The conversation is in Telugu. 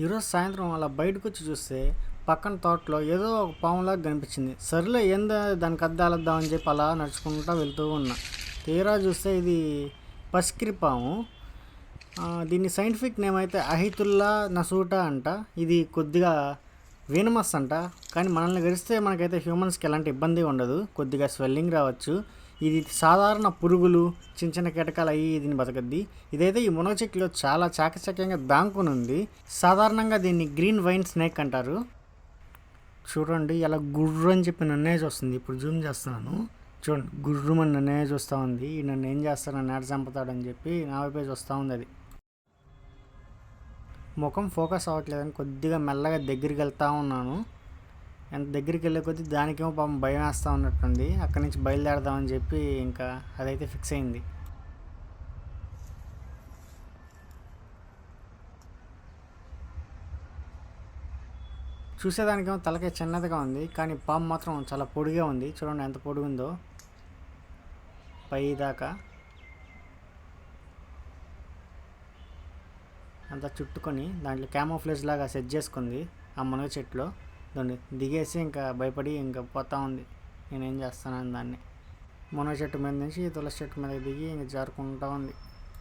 ఈరోజు సాయంత్రం అలా బయటకు వచ్చి చూస్తే పక్కన తోటలో ఏదో ఒక పాములాగా కనిపించింది. సర్లే ఏందో దానికి అద్దాలద్దాం అని చెప్పి అలా నడుచుకుంటూ వెళ్తూ ఉన్నా. తీరా చూస్తే ఇది పసికిరి పాము. దీన్ని దీని సైంటిఫిక్ నేమ్ అయితే అహితుల్లా నసూటా అంట. ఇది కొద్దిగా వీనమస్ అంట. కానీ మనల్ని గరిస్తే మనకైతే హ్యూమన్స్కి ఎలాంటి ఇబ్బంది ఉండదు. కొద్దిగా స్వెల్లింగ్ రావచ్చు. ఇది సాధారణ పురుగులు చిన్న చిన్న కీటకాలు అయ్యి దీన్ని బతకద్ది. ఇదైతే ఈ మునగ చెట్టులో చాలా చాకచక్యంగా దాంకుని ఉంది సాధారణంగా దీన్ని గ్రీన్ వైన్ స్నేక్ అంటారు. చూడండి ఇలా గుర్రు అని చెప్పి నన్నే చూస్తుంది. ఇప్పుడు జూమ్ చేస్తున్నాను. చూడండి గుర్రుమని నన్నే చూస్తూ ఉంది. ఈ నన్ను ఏం చేస్తాను నన్ను ఏడ చంపుతాడని చెప్పి నా వైపే చూస్తూ ఉంది అది. ముఖం ఫోకస్ అవ్వట్లేదని కొద్దిగా మెల్లగా దగ్గరికి వెళ్తా ఉన్నాను. ఎంత దగ్గరికి వెళ్ళే కొద్దీ దానికేమో పాపం భయం వేస్తూ ఉన్నట్టుంది. అక్కడి నుంచి బయలుదేరదామని చెప్పి ఇంకా అదైతే ఫిక్స్ అయింది. చూసేదానికేమో తలకే చిన్నదిగా ఉంది కానీ పాము మాత్రం చాలా పొడిగా ఉంది. చూడండి ఎంత పొడుగుందో. పై దాకా అంతా చుట్టుకొని దాంట్లో క్యామోఫ్లేజ్ లాగా సెట్ చేసుకుంది ఆ మునగ చెట్టులో. దాన్ని దిగేసి ఇంకా భయపడి ఇంకా పోతా ఉంది. నేనేం చేస్తానని దాన్ని. మునగ చెట్టు మీద నుంచి తులసి చెట్టు మీద దిగి ఇంకా జారుకుంటా ఉంది.